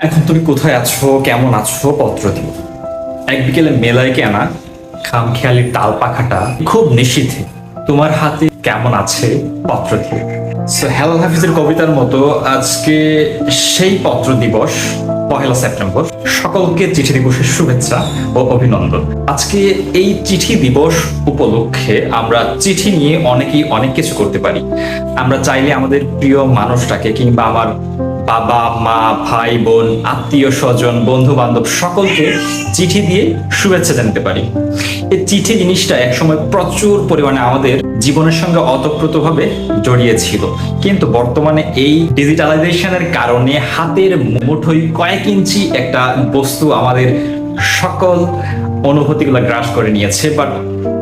এখন তুমি কোথায় আছো, কেমন আছো, পত্র দিও। এক বিকেলে মেলায় কেনা খামখেয়ালির তাল পাখাটা খুব নিশীথে তোমার হাতে কেমন আছে, পত্র দিও। সো হ্যালো হাফিজের কবিতার মতো আজকে সেই পত্র দিবস, পহেলা সেপ্টেম্বর। সকলকে চিঠি দিবসের শুভেচ্ছা ও অভিনন্দন। আজকে এই চিঠি দিবস উপলক্ষে আমরা চিঠি নিয়ে অনেকেই অনেক কিছু করতে পারি। আমরা চাইলে আমাদের প্রিয় মানুষটাকে কিংবা আমার বাবা, মা, ভাই, বোন, আত্মীয় স্বজন বন্ধু বান্ধব সকলকে চিঠি দিয়ে শুভেচ্ছা জানাতে পারি। এই চিঠি জিনিসটা একসময় প্রচুর পরিমাণে আমাদের জীবনের সঙ্গে অতপ্রতভাবে জড়িয়ে ছিল কিন্তু বর্তমানে এই ডিজিটালাইজেশনের কারণে হাতের মুঠোই কয়েক ইঞ্চি একটা বস্তু আমাদের সকল অনুভূতিগুলো গ্রাস করে নিয়েছে। বাট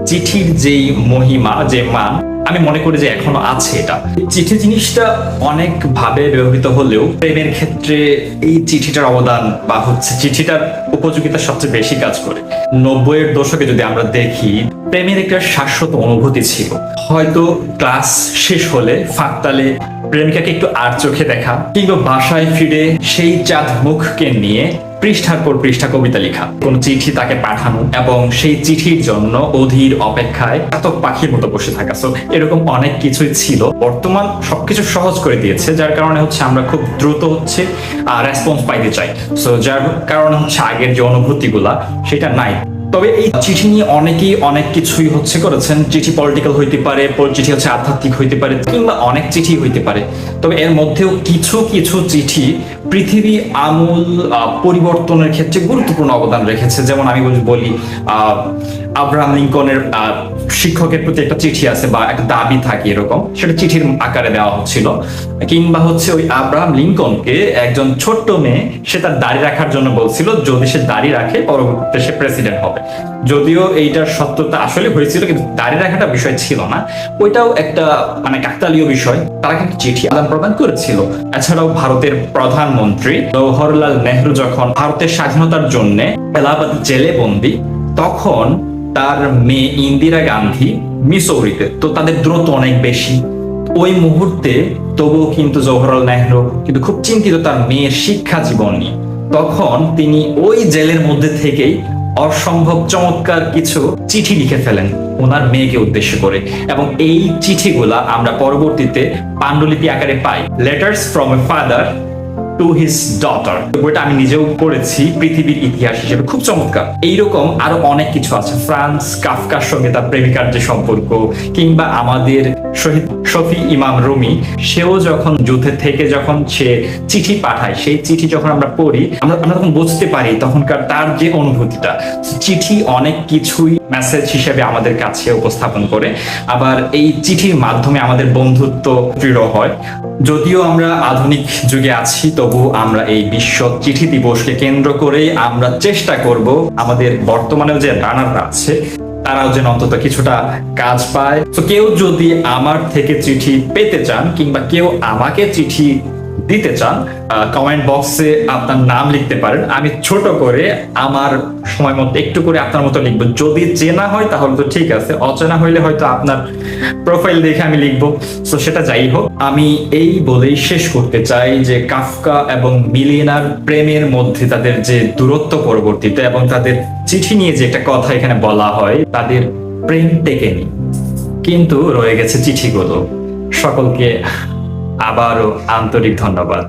চিঠির যেই মহিমা, যে মান আমি মনে করি যে এখনও আছে এটা। চিঠি জিনিসটা অনেক ভাবে ব্যবহৃত হলেও প্রেমের ক্ষেত্রে এই চিঠিটার অবদান বা হচ্ছে চিঠিটার উপযোগিতা সবচেয়ে বেশি কাজ করে। নব্বইয়ের দশকে যদি আমরা দেখি, প্রেমের একটা শাশ্বত অনুভূতি ছিল। হয়তো ক্লাস শেষ হলে ফাঁকতালে প্রেমিকাকে একটু আর চোখে দেখা, কিংবা বাসায় ফিরে সেই চাঁদ মুখকে নিয়ে পৃষ্ঠার পর পৃষ্ঠা কবিতা লেখা। কোন চিঠি তাকে পাঠানো এবং সেই চিঠির জন্য অধীর অপেক্ষায় এত পাখির মতো বসে থাকা। সো এরকম অনেক কিছুই ছিল। বর্তমান সবকিছু সহজ করে দিয়েছে, যার কারণে হচ্ছে আমরা খুব দ্রুত হচ্ছে রেসপন্স পাইতে চাই। সো যার কারণে হচ্ছে আগের যে অনুভূতিগুলা, সেটা নাই। তবে এই চিঠি নিয়ে অনেকেই অনেক কিছুই হচ্ছে করেছেন। চিঠি পলিটিক্যাল হইতে পারে চিঠি হচ্ছে আধ্যাত্মিক হইতে পারে, কিংবা অনেক চিঠি হইতে পারে। তবে এর মধ্যেও কিছু কিছু চিঠি পৃথিবী আমূল পরিবর্তনের ক্ষেত্রে গুরুত্বপূর্ণ অবদান রেখেছে। যেমন আমি বলি- আব্রাহাম লিঙ্কনের শিক্ষকের প্রতি একটা চিঠি আছে বা একটা দাবি থাকে এরকম, সেটা চিঠির আকারে দেওয়া হচ্ছিল। কিংবা হচ্ছে ওই আব্রাহাম লিঙ্কনকে একজন ছোট্ট মেয়ে, সে তার দাড়ি রাখার জন্য বলছিল, যদি সে দাড়ি রাখে, পরবর্তীতে সে প্রেসিডেন্ট হবে। যদিও এইটার সত্যতা আসলে হয়েছিল, কিন্তু দাড়ি রাখাটা বিষয় ছিল না। ওইটাও একটা মানে কাকতালীয় বিষয়। তারা কিন্তু চিঠি আদান প্রদান করেছিল। এছাড়াও ভারতের প্রধানমন্ত্রী জওহরলাল নেহরু যখন ভারতের স্বাধীনতার জন্য এলাহাবাদ জেলে বন্দী, তখন তার মেয়ে ইন্দিরা গান্ধী মিসৌরিতে। তো তাদের দূরত্ব অনেক বেশি। ওই মুহূর্তে তবুও কিন্তু জওহরলাল নেহরু কিন্তু খুব চিন্তিত তার মেয়ের শিক্ষা জীবন নিয়ে। তখন তিনি ওই জেলের মধ্যে থেকেই অসম্ভব চমৎকার কিছু চিঠি লিখে ফেলেন ওনার মেয়েকে উদ্দেশ্য করে। এবং এই চিঠিগুলা আমরা পরবর্তীতে পাণ্ডুলিপি আকারে পাই। Letters from a father to his daughter বইটা আমি নিজেও পড়েছি, পৃথিবীর ইতিহাস হিসেবে খুব চমৎকার। এইরকম আরও অনেক কিছু আছে। ফ্রান্স, কাফকার সঙ্গে তার প্রেমিকার যে সম্পর্ক, কিংবা আমাদের শহীদ শফি ইমাম রুমি, সেও যখন যুদ্ধে থেকে যখন সে চিঠি পাঠায়, সেই চিঠি যখন আমরা পড়ি, আমরা আমরা তখন বুঝতে পারি তখনকার তার যে অনুভূতিটা। চিঠি অনেক কিছুই মেসেজ হিসেবে আমাদের কাছে উপস্থাপন করে। আবার এই চিঠির মাধ্যমে আমাদের বন্ধুত্ব দৃঢ় হয়। যদিও আমরা আধুনিক যুগে আছি, তবু আমরা এই বিশ্ব চিঠি দিবসকে কেন্দ্র করে আমরা চেষ্টা করব আমাদের বর্তমানেও যে রানাররা আছে, তারাও যেন অন্তত কিছুটা কাজ পায়। তো কেউ যদি আমার থেকে চিঠি পেতে চান কিংবা কেউ আমাকে চিঠি দিতে চান কমেন্ট বক্সে আপনার নাম লিখতে পারেন। আমি ছোট করে আমার সময় মতো একটু করে আপনার মতো লিখব। যদি চেনা হয় তাহলে তো ঠিক আছে, অচেনা হইলে হয়তো আপনার প্রোফাইল দেখে আমি লিখব। তো সেটা যাই হোক, আমি এই বলেই শেষ করতে চাই যে কাফকা এবং মিলিনার প্রেমের মধ্যে তাদের যে দূরত্ব পরবর্তীতে এবং তাদের চিঠি নিয়ে যে একটা কথা এখানে বলা হয়, তাদের প্রেম টেকেনি কিন্তু রয়ে গেছে চিঠিগুলো। সকলকে আবারও আন্তরিক ধন্যবাদ।